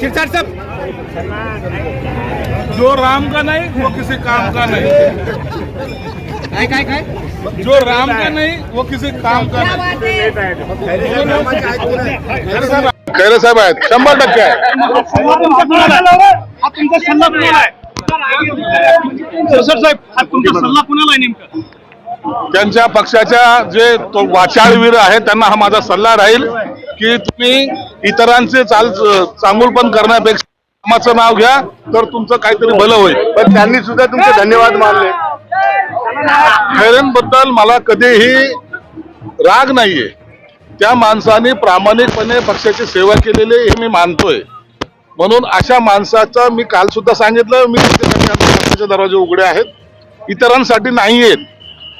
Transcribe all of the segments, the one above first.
शिरसाट साहब जो राम का नाही वो किसी काम का नाही. काय काय जो राम का नाही वो किसी काम का नाही. साहेब आहेत. शंभर टक्के आहे तुमचा सल्ला पुण्याला आहे? साहेब हा तुमचा सल्ला पुण्याला आहे नेमका? त्यांच्या पक्षाच्या जे तो वाचाळवीर आहेत त्यांना हा माझा सल्ला राहील की तुम्ही इतरांचे चाल चांगुलपण करण्यापेक्षा कामाचं नाव घ्या तर तुमचं काहीतरी भलं होईल. पण त्यांनी सुद्धा तुमचे धन्यवाद मानले. खैरेंबद्दल मला कधीही राग नाहीये. त्या माणसाने प्रामाणिकपणे पक्षाची सेवा केलेली हे मी मानतोय. म्हणून अशा माणसाचा मी काल सुद्धा सांगितलं मी पक्षाचे दरवाजे उघडे आहेत. इतरांसाठी नाही आहेत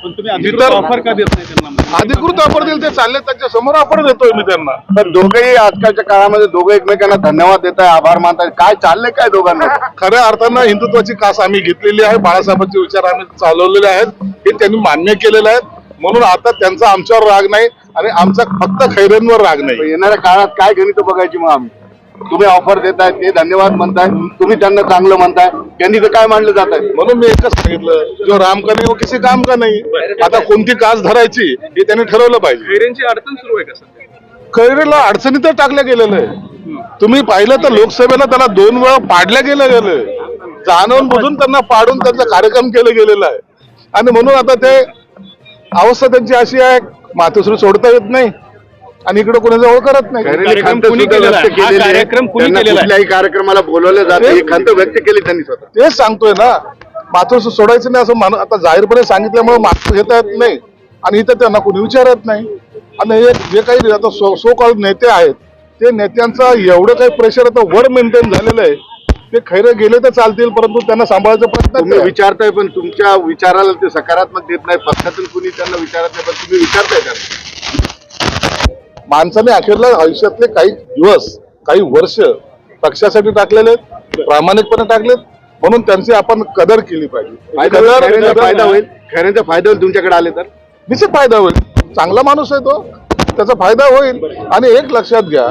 ऑफर का देत नाही त्यांना अधिकृत ऑफर देईल ते चालले त्यांच्यासमोर ऑफर देतोय मी त्यांना. तर दोघेही आजकालच्या काळामध्ये दोघे एकमेकांना धन्यवाद देत आहे आभार मानताय. काय चाललंय काय दोघांना? खऱ्या अर्थानं हिंदुत्वाची कास आम्ही घेतलेली आहे बाळासाहेबांचे विचार आम्ही चालवलेले आहेत हे त्यांनी मान्य केलेले आहेत म्हणून आता त्यांचा आमच्यावर राग नाही आणि आमचा फक्त खैरेंवर राग नाही. येणाऱ्या काळात काय गणित बघायची मग आम्ही? तुम्ही ऑफर देताय ते धन्यवाद म्हणताय तुम्ही त्यांना चांगलं म्हणताय. त्यांनी तर काय मानलं जात आहे म्हणून मी एकच सांगितलं जो राम का नाही वो किसी काम का नाही. आता कोणती कास धरायची हे त्यांनी ठरवलं पाहिजे. खैरेंची अडचण सुरू आहे का सध्या? खैरेला अडचणीत टाकलं गेलेलं आहे तुम्ही पाहिलं तर लोकसभेला त्याला दोन वेळा पाडल्या गेलं गेलं जाणून बुजून त्यांना पाडून त्यांचा कार्यक्रम केलं गेलेला आहे. आणि म्हणून आता ते अवस्था त्यांची अशी आहे मातोश्री सोडता येत नाही. आणि इकडे कोणी जवळ करत नाही. कार्यक्रम खंत कुणी सुद्धा केलेला व्यक्त आहे? हा केलेली आहे. कार्यक्रम कुणी त्यांना केलेला आहे? कुठल्याही कार्यक्रमाला बोलवलं जाते ही खंत व्यक्त केली त्यांनी स्वतः. तेच सांगतोय ना. मातोश्री सोडायचं नाही असं मान आता जाहीरपणे सांगितल्यामुळे मात्र घेता येत नाही. आणि इथं त्यांना कोणी विचारत नाही. आणि हे जे काही आता सो सो कॉल नेते आहेत ते नेत्यांचं एवढं काही प्रेशर आता वर मेंटेन झालेलं आहे. ते खैरे गेले तर चालतील परंतु त्यांना सांभाळायचा प्रयत्न. विचारताय पण तुमच्या विचाराला ते सकारात्मक देत नाही. पक्षातून कुणी त्यांना विचारत नाही पण तुम्ही विचारताय त्यांना. माणसाने अखेरला आयुष्यातले काही दिवस काही वर्ष पक्षासाठी टाकलेले आहेत, प्रामाणिकपणे टाकलेत म्हणून त्यांची आपण कदर केली पाहिजे. फायदा होईल. फायदा होईल तुमच्याकडे आले तर. निश्चित फायदा होईल. चांगला माणूस आहे तो. त्याचा फायदा होईल. आणि एक लक्षात घ्या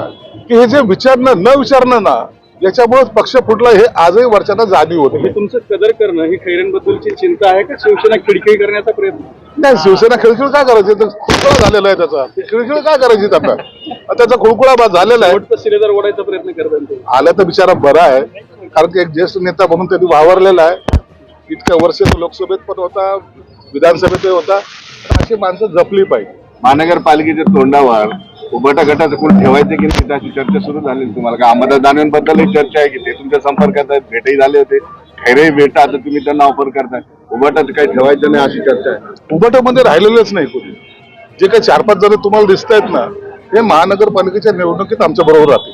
की हे जे विचारणं न विचारणं ना याच्यामुळे पक्ष फुटला हे आजही वर्षांना जाणीव होते. हे तुमचं कदर करणं ही खैरेंबद्दलची चिंता आहे का? शिवसेना खिडकी करण्याचा प्रयत्न? नाही शिवसेना खिळखिळ काय करायची? तर खुळखुळा झालेला आहे त्याचा. खिळखिळ काय करायची आता त्याचा खुळखुळा झालेला आहे. ओढायचा प्रयत्न करताय ते आलं तर बिचारा बरा आहे. कारण की एक ज्येष्ठ नेता म्हणून त्यांनी वावरलेला आहे. इतक्या वर्ष तो लोकसभेत पण होता विधानसभेत होता. अशी माणसं जपली पाहिजे. महानगरपालिकेच्या तोंडावर उभटा गटाचं कोण ठेवायचं की नाही अशी चर्चा सुरू झाली. तुम्हाला का अंबादास दानवेंबद्दलही चर्चा आहे की ते तुमच्या संपर्कात आहेत भेटही झाले होते. खैरही भेटा आता तुम्ही त्यांना ऑफर करताय. उभटाचं काही ठेवायचं नाही अशी चर्चा आहे. उभटामध्ये राहिलेलंच नाही कोणी. जे काही चार पाच जण तुम्हाला दिसत आहेत ना हे महानगरपालिकेच्या निवडणुकीत आमच्या बरोबर राहतील.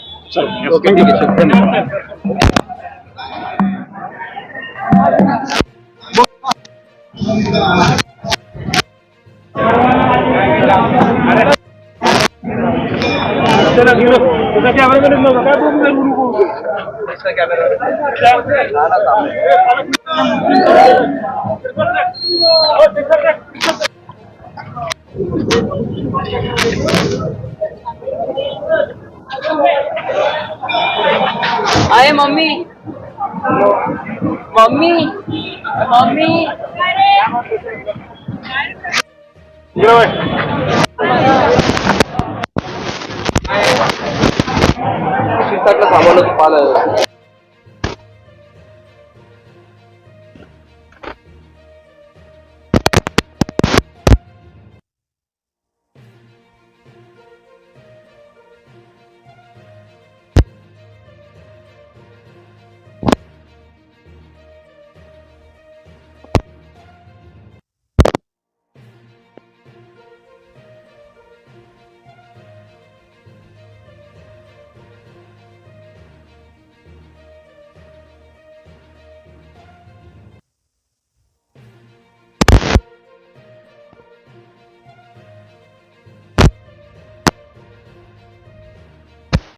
अरे मम्मी मम्मी मम्मी தமிழ்நாட்டில் சாமானுக்கு பால்